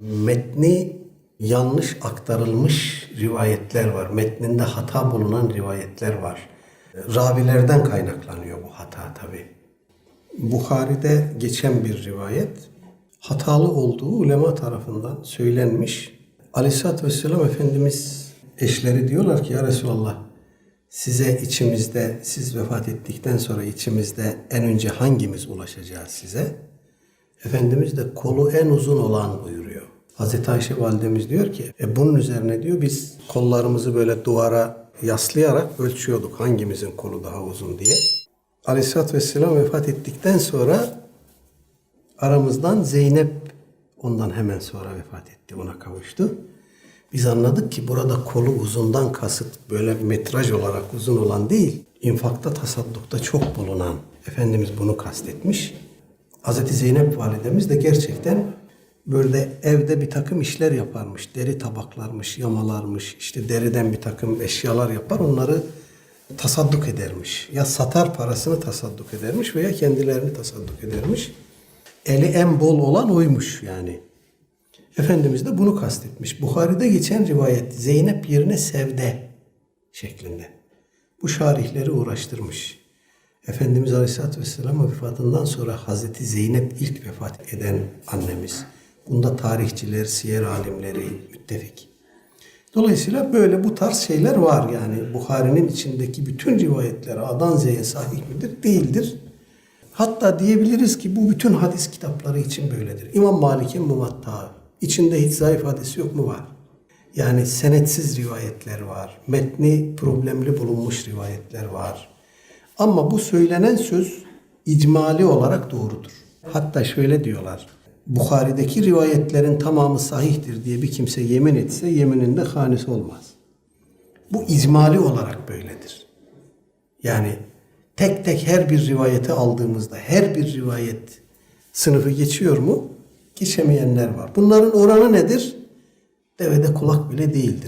Metni yanlış aktarılmış rivayetler var. Metninde hata bulunan rivayetler var. Ravilerden kaynaklanıyor bu hata tabi. Bukhari'de geçen bir rivayet hatalı olduğu ulema tarafından söylenmiş. Aleyhisselatü Vesselam Efendimiz eşleri diyorlar ki ya Resulallah size içimizde siz vefat ettikten sonra içimizde en önce hangimiz ulaşacağız size? Efendimiz de kolu en uzun olan buyuruyor. Hazreti Ayşe validemiz diyor ki e bunun üzerine diyor biz kollarımızı böyle duvara yaslayarak ölçüyorduk hangimizin kolu daha uzun diye. Aleyhisselatü Vesselam vefat ettikten sonra aramızdan Zeynep ondan hemen sonra vefat etti. Ona kavuştu. Biz anladık ki burada kolu uzundan kasıt böyle metraj olarak uzun olan değil, infakta tasaddukta çok bulunan Efendimiz bunu kastetmiş. Hazreti Zeynep validemiz de gerçekten böyle evde bir takım işler yaparmış. Deri tabaklarmış, yamalarmış, işte deriden bir takım eşyalar yapar. Onları tasadduk edermiş. Ya satar parasını tasadduk edermiş veya kendilerini tasadduk edermiş. Eli en bol olan oymuş yani. Efendimiz de bunu kastetmiş. Bukhari'de geçen rivayet Zeynep yerine Sevde şeklinde. Bu şarihleri uğraştırmış. Efendimiz Aleyhisselatü Vesselam vefatından sonra Hazreti Zeynep ilk vefat eden annemiz. Bunda tarihçiler, siyer alimleri müttefik. Dolayısıyla böyle bu tarz şeyler var yani. Bukhari'nin içindeki bütün rivayetler A'dan Z'ye sahih midir? Değildir. Hatta diyebiliriz ki bu bütün hadis kitapları için böyledir. İmam Malik'in Muvatta içinde hiç zayıf hadis yok mu var? Yani senetsiz rivayetler var. Metni problemli bulunmuş rivayetler var. Ama bu söylenen söz icmali olarak doğrudur. Hatta şöyle diyorlar. Bukhari'deki rivayetlerin tamamı sahihtir diye bir kimse yemin etse yemininde hanesi olmaz. Bu icmali olarak böyledir. Yani tek tek her bir rivayeti aldığımızda her bir rivayet sınıfı geçiyor mu? Geçemeyenler var. Bunların oranı nedir? Devede kulak bile değildir.